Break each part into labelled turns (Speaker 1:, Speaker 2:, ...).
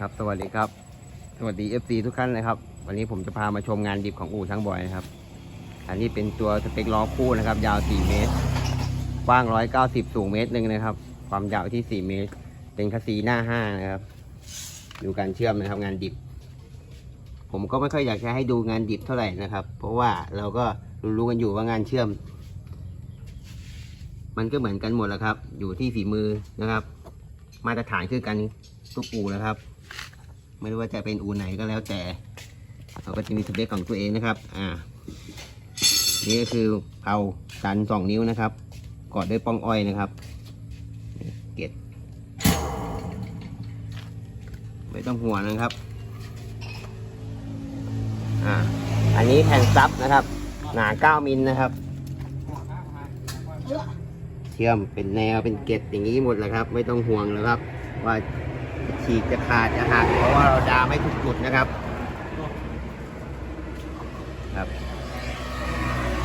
Speaker 1: ครับสวัสดีครับ สวัสดี FC ทุกท่านนะครับ วันนี้ผมจะพามาชมงานดิบของอู่ช่างบอยนะครับ อันนี้เป็นตัวสเปคล้อคู่นะครับ ยาว 4 เมตร กว้าง 190 สูงเมตรหนึ่งนะครับ ความยาวที่ 4 เมตร เป็นคัสซีหน้า 5 นะครับ ดูการเชื่อมนะครับงานดิบ ผมก็ไม่ค่อยอยากจะให้ดูงานดิบเท่าไหร่นะครับ เพราะว่าเราก็รู้กันอยู่ว่างานเชื่อม มันก็เหมือนกันหมดแหล้วครับ อยู่ที่ฝีมือนะครับ มาตรฐานคือกันทุกอู่นะครับ ไม่รู้ว่าจะเป็นอู่ไหนก็แล้วแต่เราก็จะมีสเปคของตัวเองนะครับ อ่า นี่ก็คือเผาสันสองนิ้วนะครับ กอดด้วยป้องอ้อยนะครับ เกล็ดไม่ต้องห่วงนะครับ อ่า อันนี้แผ่นซับนะครับ หนา 9 มิลนะครับ เชื่อมเป็นแนวเป็นเกล็ดอย่างนี้หมดเลยครับ ไม่ต้องห่วงเลยครับ ว่าฉีกจะขาดจะหักเพราะว่าเราดามไม่ทุกจุดนะครับครับ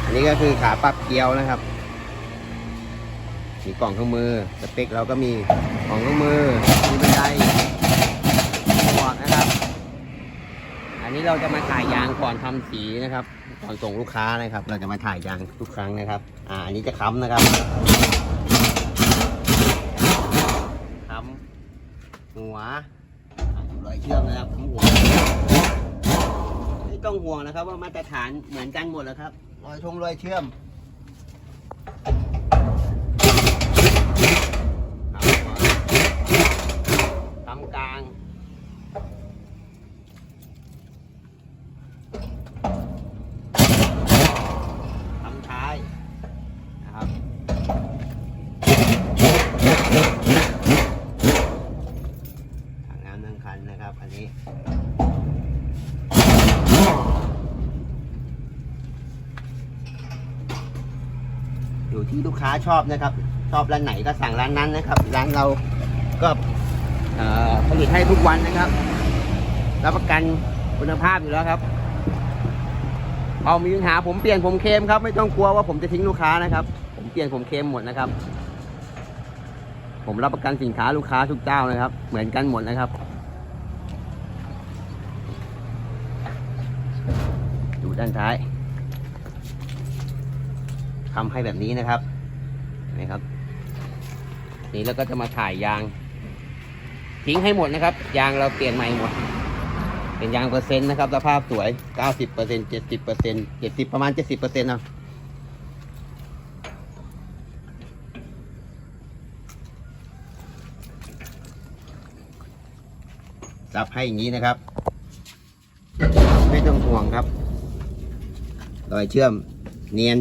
Speaker 1: อันนี้ก็คือขาปรับเกลียวนะครับมีกล่องเครื่องมือสเปคเราก็มีกล่องเครื่องมือมีบันไดหมวกนะครับ อันนี้เราจะมาถ่าย ก่อนทำสีนะครับ ก่อนส่งลูกค้านะครับ เราจะมาถ่ายยางทุกครั้งนะครับ อ่าอันนี้จะค้ำนะครับค้ำหัวรอยเชื่อมนะครับค้ำหัวไม่ต้องห่วงนะครับ ว่ามาตรฐานเหมือนกันหมดแล้วครับ รอยชงรอยเชื่อมค้ำหัวค้ำกลาง ทำท้ายนะครับถังน้ำทั้ง คันนะครับ อันนี้ อยู่ที่ลูกค้าชอบนะครับ ชอบร้านไหนก็สั่งร้านนั้นนะครับ ร้านเราก็ผลิตให้ทุกวันนะครับ รับประกันคุณภาพอยู่แล้วครับเอามีปัญหาผมเปลี่ยนผมเคลมครับ ไม่ต้องกลัวว่าผมจะทิ้งลูกค้านะครับ ผมเปลี่ยนผมเคลมหมดนะครับ ผมรับประกันสินค้าลูกค้าทุกเจ้านะครับ เหมือนกันหมดนะครับ ด้านท้ายทำให้แบบนี้นะครับนี่ครับ นี่แล้วก็จะมาถ่ายยาง ทิ้งให้หมดนะครับ ยางเราเปลี่ยนใหม่หมด เป็นยางเปอร์เซ็นต์นะครับสภาพสวย 90เปอร์เซ็นต์70เปอร์เซ็นต์70 ประมาณ 70เปอร์เซ็นต์นะจับให้อย่างนี้นะครับ ไม่ต้องห่วงครับ รอยเชื่อมเนียน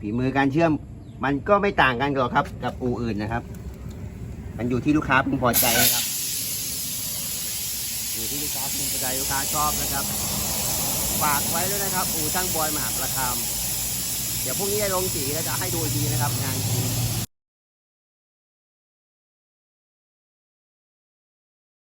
Speaker 1: ฝีมือการเชื่อมมันก็ไม่ต่างกันหรอกครับ กับอูอื่นนะครับ มันอยู่ที่ลูกค้าพึงพอใจนะครับ อยู่ที่ลูกค้าพึงพอใจลูกค้าชอบนะครับ ฝากไว้ด้วยนะครับ อู่ช่างบอยมหาประคามเดี๋ยวพรุ่งนี้จะลงสีแล้วจะให้ดูอีกทีนะครับ งานจริง